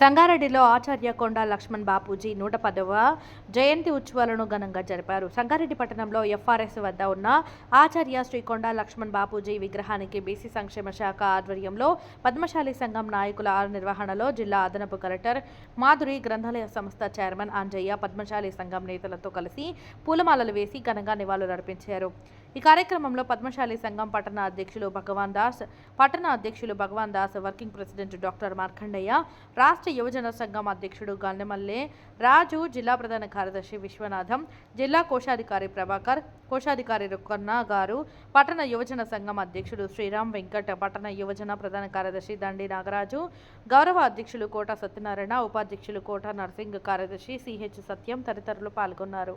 సంగారెడ్డిలో ఆచార్య కొండ లక్ష్మణ్ బాపూజీ నూట పదవ జయంతి ఉత్సవాలను ఘనంగా జరిపారు. సంగారెడ్డి పట్టణంలో ఎఫ్ఆర్ఎస్ వద్ద ఉన్న ఆచార్య శ్రీకొండ లక్ష్మణ్ బాపూజీ విగ్రహానికి బీసీ సంక్షేమ శాఖ ఆధ్వర్యంలో పద్మశాలి సంఘం నాయకుల నిర్వహణలో జిల్లా అదనపు కలెక్టర్ మాధురి గ్రంథాలయ సంస్థ చైర్మన్ అంజయ్య పద్మశాలి సంఘం నేతలతో కలిసి పూలమాలలు వేసి ఘనంగా నివాళులర్పించారు. ఈ కార్యక్రమంలో పద్మశాలి సంఘం పట్టణ అధ్యక్షులు భగవాన్ దాస్ పట్టణ అధ్యక్షులు Bhagwan Das working president doctor Markandayya రాష్ట్ర యువజన సంఘం అధ్యక్షుడు గన్నెమల్లె రాజు జిల్లా ప్రధాన కార్యదర్శి విశ్వనాథం జిల్లా కోశాధికారి ప్రభాకర్ కోశాధికారి రుక్కన్న గారు పట్టణ యువజన సంఘం అధ్యక్షుడు శ్రీరామ్ వెంకట్ పట్టణ యువజన ప్రధాన కార్యదర్శి దండి నాగరాజు గౌరవ అధ్యక్షులు కోట సత్యనారాయణ ఉపాధ్యక్షులు కోట నర్సింగ్ కార్యదర్శి సిహెచ్ సత్యం తదితరులు పాల్గొన్నారు.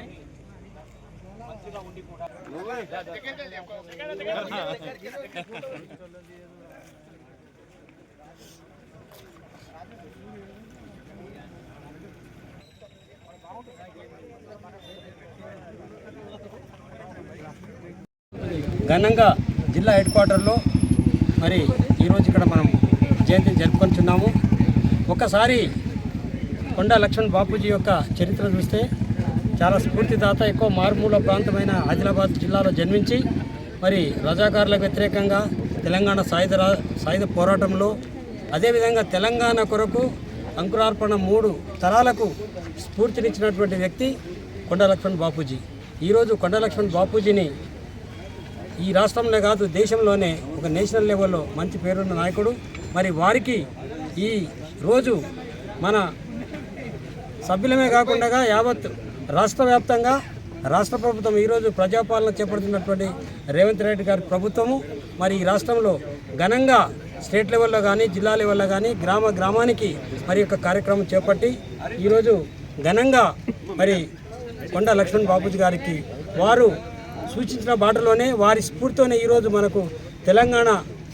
మంచిగా ఉండి కూడా. ఘనంగా జిల్లా హెడ్ క్వార్టర్లో మరి ఈరోజు ఇక్కడ మనం జయంతిని జరుపుకొంటున్నాము. ఒకసారి కొండా లక్ష్మణ్ బాపూజీ యొక్క చరిత్ర చూస్తే చాలా స్ఫూర్తిదాత ఎక్కువ మారుమూల ప్రాంతమైన ఆదిలాబాద్ జిల్లాలో జన్మించి మరి రజాకారులకు వ్యతిరేకంగా తెలంగాణ సాయుధ రా సాయుధ పోరాటంలో అదేవిధంగా తెలంగాణ కొరకు అంకురార్పణ మూడు తరాలకు స్ఫూర్తినిచ్చినటువంటి వ్యక్తి కొండ లక్ష్మణ్ బాపూజీ. ఈరోజు కొండ లక్ష్మణ్ బాపూజీని ఈ రాష్ట్రంలో కాదు దేశంలోనే ఒక నేషనల్ లెవెల్లో మంచి పేరున్న నాయకుడు. మరి వారికి ఈ రోజు మన సభ్యులమే కాకుండా యావత్ రాష్ట్ర వ్యాప్తంగా రాష్ట్ర ప్రభుత్వం ఈరోజు ప్రజాపాలన చేపడుతున్నటువంటి రేవంత్ రెడ్డి గారి ప్రభుత్వము. మరి ఈ రాష్ట్రంలో ఘనంగా స్టేట్ లెవెల్లో కానీ జిల్లా లెవెల్లో కానీ గ్రామ గ్రామానికి మరి యొక్క కార్యక్రమం చేపట్టి ఈరోజు ఘనంగా మరి కొండ లక్ష్మణ్ బాబుజీ గారికి వారు సూచించిన బాటలోనే వారి స్ఫూర్తితోనే ఈరోజు మనకు తెలంగాణ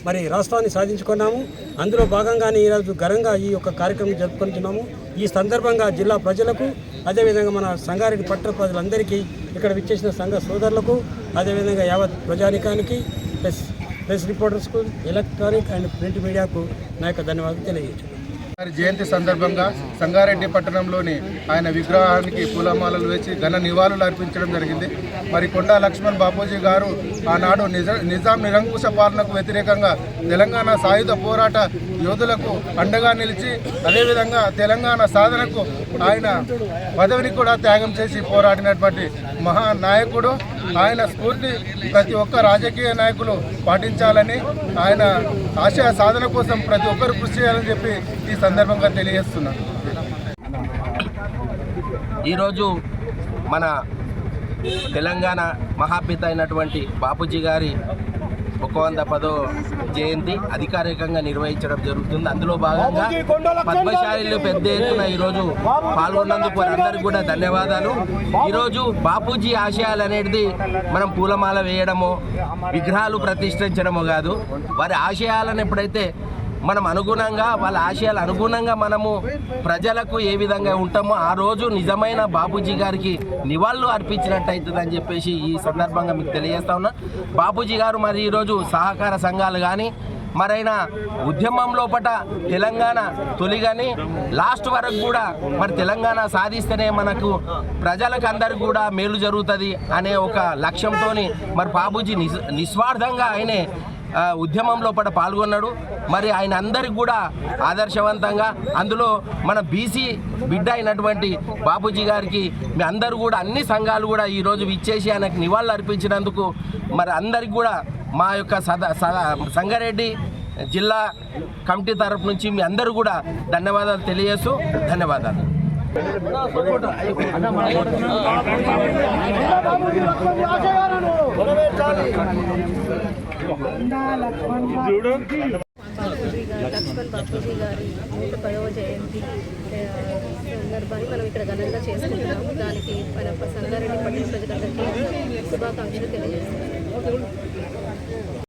మరి రాష్ట్రాన్ని సాధించుకున్నాము. అందులో భాగంగానే ఈరోజు ఘనంగా ఈ యొక్క కార్యక్రమం జరుపుకుంటున్నాము. ఈ సందర్భంగా జిల్లా ప్రజలకు అదేవిధంగా మన సంగారెడ్డి పట్టణ ప్రజలందరికీ ఇక్కడ విచ్చేసిన సంఘ సోదరులకు అదేవిధంగా యావత్ ప్రజానికానికి ప్రెస్ ప్రెస్ రిపోర్టర్స్కు ఎలక్ట్రానిక్ అండ్ ప్రింట్ మీడియాకు నా యొక్క ధన్యవాదాలు తెలియజేస్తున్నాను. గారి జయంతి సందర్భంగా సంగారెడ్డి పట్టణంలోని ఆయన విగ్రహానికి పూలమాలలు వేసి ఘన నివాళులు అర్పించడం జరిగింది. మరి కొండా లక్ష్మణ్ బాపూజీ గారు ఆనాడు నిజ నిజాం నిరంకుశ పాలనకు వ్యతిరేకంగా తెలంగాణ సాయుధ పోరాట యోధులకు అండగా నిలిచి అదేవిధంగా తెలంగాణ సాధనకు ఆయన పదవిని కూడా త్యాగం చేసి పోరాడినటువంటి మహానాయకుడు. ఆయన స్ఫూర్తి ప్రతి ఒక్క రాజకీయ నాయకులు పాటించాలని ఆయన ఆశయ సాధన కోసం ప్రతి ఒక్కరు కృషి చేయాలని చెప్పి ఈ సందర్భంగా తెలియజేస్తున్నాను ఈరోజు మన తెలంగాణ మహాపిత అయినటువంటి బాపూజీ గారి ఒక వంద పదో జయంతి అధికారికంగా నిర్వహించడం జరుగుతుంది. అందులో భాగంగా పద్మశాలిలు పెద్ద ఎత్తున ఈరోజు పాల్గొన్నందుకు వారందరికీ కూడా ధన్యవాదాలు. ఈరోజు బాపూజీ ఆశయాలు అనేది మనం పూలమాల వేయడమో విగ్రహాలు ప్రతిష్ఠించడమో కాదు వారి ఆశయాలను ఎప్పుడైతే మనం అనుగుణంగా వాళ్ళ ఆశయాలు అనుగుణంగా మనము ప్రజలకు ఏ విధంగా ఉంటామో ఆ రోజు నిజమైన బాబూజీ గారికి నివాళులు అర్పించినట్టు అవుతుందని చెప్పేసి ఈ సందర్భంగా మీకు తెలియజేస్తా ఉన్నా. బాబూజీ గారు మరి ఈరోజు సహకార సంఘాలు కానీ మరైనా ఉద్యమం లోపట తెలంగాణ తొలిగని లాస్ట్ వరకు కూడా మరి తెలంగాణ సాధిస్తేనే మనకు ప్రజలకు అందరికి కూడా మేలు జరుగుతుంది అనే ఒక లక్ష్యంతో మరి బాబూజీ నిస్ నిస్వార్థంగా ఆయనే ఉద్యమంలో పడ పాల్గొన్నాడు. మరి ఆయన అందరికి కూడా ఆదర్శవంతంగా అందులో మన బీసీ బిడ్డ అయినటువంటి బాపూజీ గారికి మీ అందరూ కూడా అన్ని సంఘాలు కూడా ఈరోజు విచ్చేసి ఆయనకు నివాళులు అర్పించినందుకు మరి అందరికి కూడా మా యొక్క సదా సంగారెడ్డి జిల్లా కమిటీ తరపు నుంచి మీ అందరూ కూడా ధన్యవాదాలు తెలియజేస్తూ ధన్యవాదాలు. బాపూజీ లక్ష్మణ్ బాపూజీ గారి నూట పదవ జయంతి సందర్భాన్ని మనం ఇక్కడ ఘనంగా చేసుకుంటున్నాము. దానికి మన సంగారెడ్డి పట్టణ ప్రజలందరికీ శుభాకాంక్షలు తెలియజేస్తున్నాము